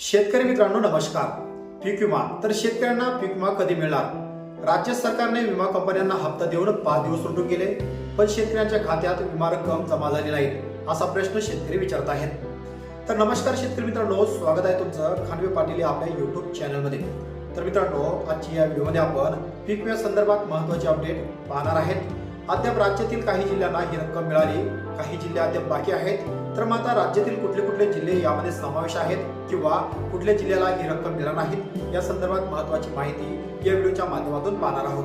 शेतकरी मित्रांनो नमस्कार. पीक विमा. तर शेतकऱ्यांना पीक विमा कधी मिळणार? राज्य सरकारने विमा कंपन्यांना हप्ता देऊन पाच दिवस सुटून गेले पण शेतकऱ्यांच्या खात्यात विमा रक्कम जमा झाली नाही असा प्रश्न शेतकरी विचारत आहेत. तर नमस्कार शेतकरी मित्रांनो स्वागत आहे तुमचं खानवे पाटील या आपल्या युट्यूब चॅनलमध्ये तर मित्रांनो आजची या व्हिडिओमध्ये आपण पीक विमा संदर्भात महत्त्वाचे अपडेट पाहणार आहेत. अद्याप राज्यातील काही जिल्ह्यांना ही रक्कम मिळाली काही जिल्हे अद्याप बाकी आहेत. तर मग आता राज्यातील कुठले कुठले जिल्हे यामध्ये समावेश आहेत किंवा कुठल्या जिल्ह्याला ही रक्कम मिळणार नाहीत या संदर्भात महत्वाची माहिती या व्हिडिओच्या माध्यमातून पाहणार आहोत.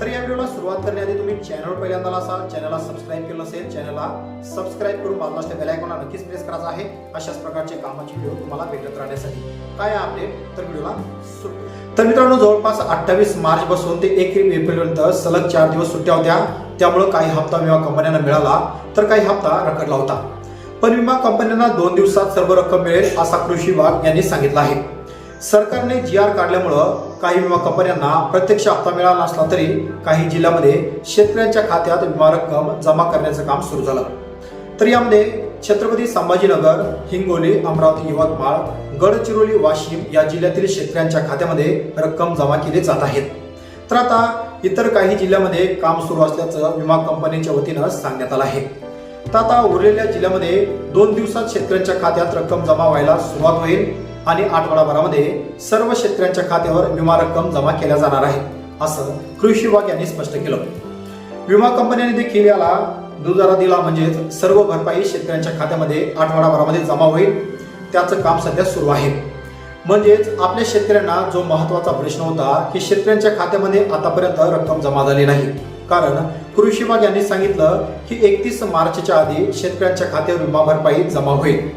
तर या व्हिडिओला सुरुवात करण्याआधी तुम्ही चॅनल पहिल्यांदा असाल चॅनलला सबस्क्राईब केलं नसेल चॅनलला सबस्क्राईब करून बाजूला असलेल्या बेल आयकॉनला नक्कीच प्रेस करायचा आहे. अशाच प्रकारचे कामाचे व्हिडिओ तुम्हाला भेटत राहण्यासाठी. काय अपडेट तर व्हिडिओला सुरू. तर मित्रांनो जवळपास अठ्ठावीस मार्च पासून ते एक एप्रिल पर्यंत सलग चार दिवस सुट्ट्या होत्या. त्यामुळे काही हप्ता विमा कंपन्यांना मिळाला. तर काही हप्ता रखडला होता. पण विमा कंपन्यांना दोन दिवसात सर्व रक्कम मिळेल असा कृषी विभाग यांनी सांगितलं आहे. सरकारने जी आर काढल्यामुळं काही विमा कंपन्यांना प्रत्यक्ष हप्ता मिळाला नसला तरी काही जिल्ह्यामध्ये शेतकऱ्यांच्या खात्यात विमा रक्कम जमा करण्याचं काम सुरू झालं. तर यामध्ये छत्रपती संभाजीनगर हिंगोली अमरावती यवतमाळ गडचिरोली वाशिम या जिल्ह्यातील शेतकऱ्यांच्या खात्यामध्ये रक्कम जमा केली जात आहेत तर आता इतर काही जिल्ह्यामध्ये काम सुरू असल्याचं विमा कंपनीच्या वतीनं सांगण्यात आलं आहे. तर आता उरलेल्या जिल्ह्यामध्ये दोन दिवसात शेतकऱ्यांच्या खात्यात रक्कम जमा व्हायला सुरुवात होईल आणि आठवडाभरामध्ये सर्व शेतकऱ्यांच्या खात्यावर विमा रक्कम जमा केल्या जाणार आहे असं कृषी विभाग यांनी स्पष्ट केलं. विमा कंपन्यांनी देखील याला दुजारा दिला म्हणजेच सर्व भरपाई शेतकऱ्यांच्या खात्यामध्ये आठवडाभरामध्ये जमा होईल. त्याचं काम सध्या सुरू आहे. म्हणजेच आपल्या शेतकऱ्यांना जो महत्त्वाचा प्रश्न होता की शेतकऱ्यांच्या खात्यामध्ये आतापर्यंत रक्कम जमा झाली नाही. कारण कृषी विभाग यांनी सांगितलं की एकतीस मार्चच्या आधी शेतकऱ्यांच्या खात्यावर विमा भरपाई जमा होईल.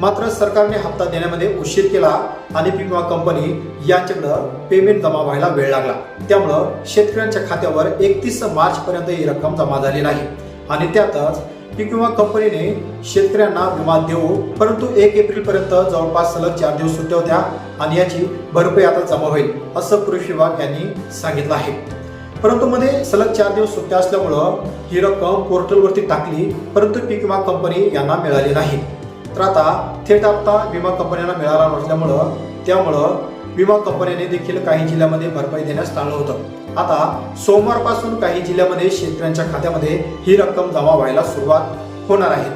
मात्र सरकारने हप्ता देण्यामध्ये उशीर केला आणि पीक विमा कंपनी यांच्याकडं पेमेंट जमा व्हायला वेळ लागला. त्यामुळं शेतकऱ्यांच्या खात्यावर एकतीस मार्च पर्यंत ही रक्कम जमा झाली नाही. आणि त्यातच पीक विमा कंपनीने शेतकऱ्यांना विमा देऊ परंतु एक एप्रिल पर्यंत जवळपास सलग चार दिवस सुट्ट्या होत्या आणि याची भरपाई आता जमा होईल असं कृषी विभाग यांनी सांगितलं आहे. परंतु मध्ये सलग चार दिवस सुट्ट्या असल्यामुळं ही रक्कम पोर्टलवरती टाकली परंतु पीक विमा कंपनी यांना मिळाली नाही. तर आता थेट आता विमा कंपन्यांना मिळाला नसल्यामुळं त्यामुळं विमा कंपन्याने देखील काही जिल्ह्यामध्ये भरपाई देण्यास टाळलं होतं. आता सोमवारपासून काही जिल्ह्यामध्ये शेतकऱ्यांच्या खात्यामध्ये ही रक्कम जमा व्हायला सुरुवात होणार आहे.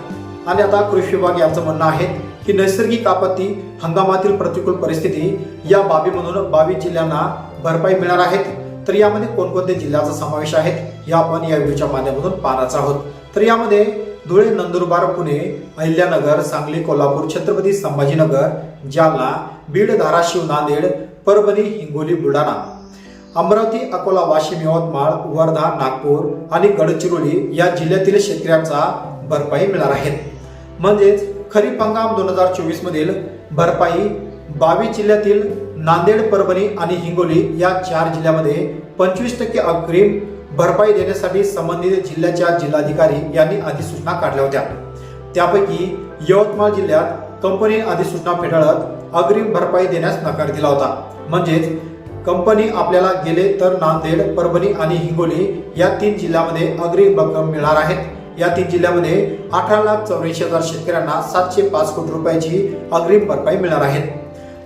आणि आता कृषी विभाग यांचं म्हणणं आहे की नैसर्गिक आपत्ती हंगामातील प्रतिकूल परिस्थिती या बाबीमधून बावीस जिल्ह्यांना भरपाई मिळणार आहेत तर यामध्ये कोणकोणत्या जिल्ह्याचा समावेश आहे हे आपण या व्हिडिओच्या माध्यमातून पाहण्याचा आहोत. तर यामध्ये धुळे नंदुरबार पुणे अहिल्यानगर सांगली कोल्हापूर छत्रपती संभाजीनगर जालना बीड धाराशिव नांदेड परभणी हिंगोली बुलढाणा अमरावती अकोला वाशिम यवतमाळ वर्धा नागपूर आणि गडचिरोली या जिल्ह्यातील शेतकऱ्यांचा भरपाई मिळणार आहे. म्हणजेच खरीप हंगाम दोन हजार चोवीस मधील भरपाई बावीस जिल्ह्यातील नांदेड परभणी आणि हिंगोली या चार जिल्ह्यामध्ये पंचवीस टक्के अग्रिम भरपाई देण्यासाठी संबंधित जिल्ह्याच्या जिल्हाधिकारी यांनी अधिसूचना काढल्या होत्या. त्यापैकी यवतमाळ जिल्ह्यात कंपनी अधिसूचना फेटाळत अग्रिम भरपाई देण्यास नकार दिला होता. म्हणजेच कंपनी आपल्याला गेले तर नांदेड परभणी आणि हिंगोली या तीन जिल्ह्यामध्ये अग्रिम रक्कम मिळणार आहेत या तीन जिल्ह्यामध्ये अठरा लाख चौऱ्याऐंशी हजार शेतकऱ्यांना सातशे पाच कोटी रुपयाची अग्रिम भरपाई मिळणार आहे.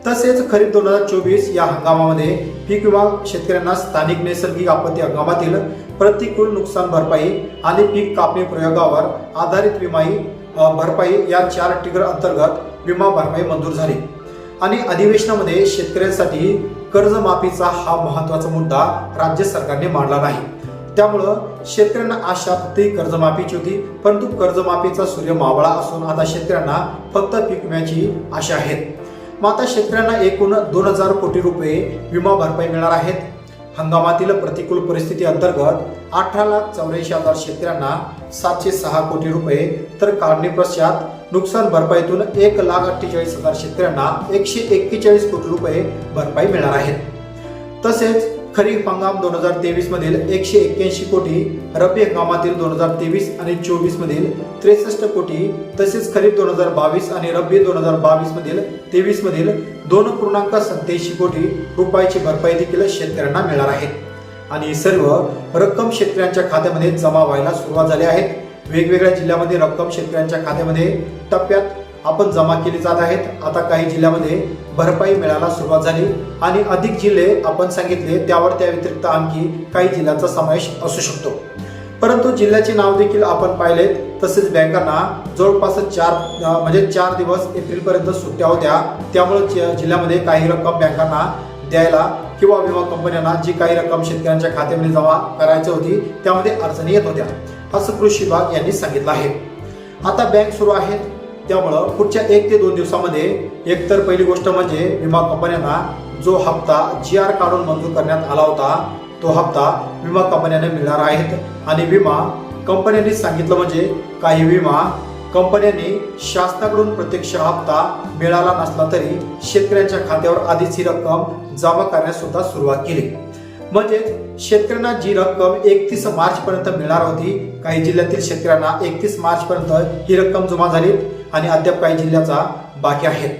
तसेच खरीप दोन हजार चोवीस या हंगामामध्ये पीक विमा शेतकऱ्यांना स्थानिक नैसर्गिक आपत्ती हंगामातील प्रतिकूल नुकसान भरपाई आणि पीक कापणी प्रयोगावर आधारित विमाई भरपाई या चार टिगर अंतर्गत विमा भरपाई मंजूर झाली. आणि अधिवेशनामध्ये शेतकऱ्यांसाठी कर्जमाफीचा हा महत्त्वाचा मुद्दा राज्य सरकारने मांडला नाही. त्यामुळं शेतकऱ्यांना आशा फक्त कर्जमाफीची होती परंतु कर्जमाफीचा सूर्य मावळा असून आता शेतकऱ्यांना फक्त पीक विम्याची आशा आहेत. मग आता शेतकऱ्यांना एकूण दोन हजार कोटी रुपये विमा भरपाई मिळणार आहेत. हंगामातील प्रतिकूल परिस्थिती अंतर्गत अठरा लाख चौऱ्याऐंशी हजार शेतकऱ्यांना सातशे सहा कोटी रुपये तर काढणी पश्चात नुकसान भरपाईतून एक लाख अठ्ठेचाळीस हजार शेतकऱ्यांना एकशे एक्केचाळीस कोटी रुपये भरपाई मिळणार आहेत. तसेच खरीप हंगाम दोन हजार तेवीस मधील एकशे एक्क्याऐंशी कोटी रब्बी हंगामातील दोन हजार तेवीस आणि चोवीस मधील त्रेसष्ट कोटी तसेच खरीप दोन हजार बावीस आणि रब्बी दोन हजार बावीस मधील तेवीस मधील दोन पूर्णांक सत्याऐंशी कोटी रुपयाची भरपाई देखील शेतकऱ्यांना मिळणार आहे. आणि सर्व रक्कम शेतकऱ्यांच्या खात्यामध्ये जमा व्हायला सुरुवात झाली आहे. वेगवेगळ्या जिल्ह्यामध्ये रक्कम शेतकऱ्यांच्या खात्यामध्ये टप्प्यात आपण जमा केली जात आहेत. आता काही जिल्ह्यामध्ये भरपाई मिळायला सुरुवात झाली आणि अधिक जिल्हे आपण सांगितले त्यावर त्या व्यतिरिक्त आणखी काही जिल्ह्यांचा समावेश असू शकतो. परंतु जिल्ह्याचे नाव देखील आपण पाहिलेत. तसेच बँकांना जवळपास चार म्हणजे चार दिवस एप्रिलपर्यंत सुट्ट्या होत्या. त्यामुळे जिल्ह्यामध्ये काही रक्कम बँकांना द्यायला किंवा विमा कंपन्यांना जी काही रक्कम शेतकऱ्यांच्या खात्यामध्ये जमा करायची होती त्यामध्ये अडचणी येत होत्या. असं कृषी विभाग यांनी सांगितलं आहे. आता बँक सुरू आहेत. त्यामुळं पुढच्या एक ते दोन दिवसामध्ये एकतर पहिली गोष्ट म्हणजे विमा कंपन्यांना जो हप्ता जी आर काढून मंजूर करण्यात आला होता तो हप्ता विमा कंपन्यांना मिळणार आहेत. आणि विमा कंपन्यांनी सांगितलं म्हणजे काही विमा कंपन्यांनी शासनाकडून प्रत्यक्ष हप्ता मिळाला नसला तरी शेतकऱ्यांच्या खात्यावर आधीच ही रक्कम जमा करण्यास सुद्धा सुरुवात केली. म्हणजे शेतकऱ्यांना जी रक्कम एकतीस मार्च पर्यंत मिळणार होती काही जिल्ह्यातील शेतकऱ्यांना एकतीस मार्च पर्यंत ही रक्कम जमा झाली. आणि अद्याप काही जिल्ह्याचा बाकी आहेत.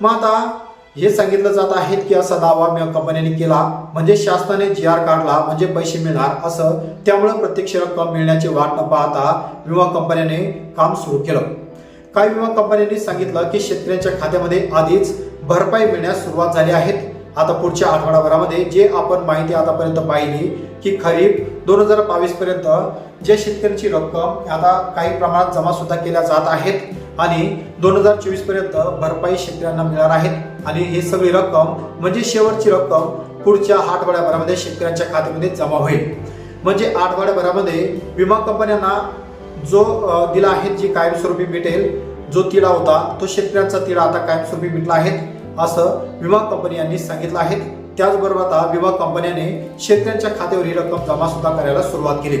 मग आता हे सांगितलं जात आहे की असा दावा म- कंपन्यांनी केला म्हणजे शासनाने जी आर काढला म्हणजे पैसे मिळणार असं त्यामुळे प्रत्यक्ष रक्कम मिळण्याची वाट न पाहता विमा कंपन्याने काम सुरू केलं. काही विमा कंपन्यांनी सांगितलं की शेतकऱ्यांच्या खात्यामध्ये आधीच भरपाई मिळण्यास सुरुवात झाली आहेत आता पुढच्या आठवडाभरामध्ये जे आपण माहिती आतापर्यंत पाहिली की खरीप दोन हजार बावीस पर्यंत ज्या शेतकऱ्यांची रक्कम आता काही प्रमाणात जमा सुद्धा केल्या जात आहेत. आणि दोन हजार चोवीसपर्यंत भरपाई शेतकऱ्यांना मिळणार आहेत. आणि ही सगळी रक्कम म्हणजे शेवटची रक्कम पुढच्या आठवड्याभरामध्ये शेतकऱ्यांच्या खात्यामध्ये जमा होईल. म्हणजे आठवड्याभरामध्ये विमा कंपन्यांना जो दिला आहे जी कायमस्वरूपी मिटेल जो तिढा होता तो शेतकऱ्यांचा तिढा आता कायमस्वरूपी मिटला आहे असं विमा कंपनी यांनी सांगितलं आहे. त्याचबरोबर आता विमा कंपन्याने शेतकऱ्यांच्या खात्यावर ही रक्कम जमा सुद्धा करायला सुरुवात केली.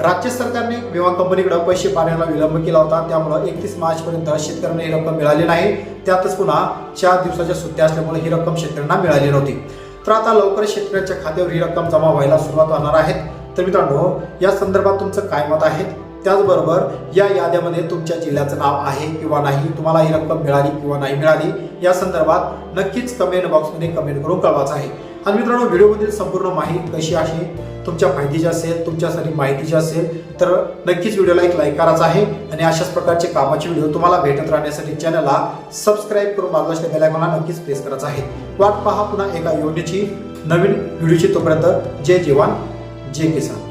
राज्य सरकारने विमा कंपनीकडे पैसे पाण्याला विलंब केला होता. त्यामुळे एकतीस मार्च पर्यंत शेतकऱ्यांना ही रक्कम मिळाली नाही. त्यातच पुन्हा चार दिवसाच्या सुट्ट्या असल्यामुळे ही रक्कम शेतकऱ्यांना मिळाली नव्हती. तर आता लवकर शेतकऱ्यांच्या खात्यावर ही रक्कम जमा व्हायला सुरुवात होणार आहे. तर मित्रांनो या संदर्भात तुमचं काय मत आहे? त्याचबरोबर या याद्यामध्ये तुमच्या जिल्ह्याचं नाव आहे किंवा नाही तुम्हाला ही रक्कम मिळाली किंवा नाही मिळाली या संदर्भात नक्कीच कमेंट बॉक्समध्ये कमेंट करून कळवायचं आहे. आणि मित्रांनो व्हिडिओमधील संपूर्ण माहिती कशी आहे तुमच्या माहितीची असेल तुमच्यासाठी माहितीची असेल तर नक्कीच व्हिडिओला एक लाईक करायचा आहे. आणि अशाच प्रकारचे कामाचे व्हिडिओ तुम्हाला भेटत राहण्यासाठी चॅनलला सबस्क्राईब करून बाजूला बेल आयकॉनला नक्कीच प्रेस करायचं आहे. वाट पहा पुन्हा एका योजनेची नवीन व्हिडिओची तोपर्यंत जय जवान जय किसान.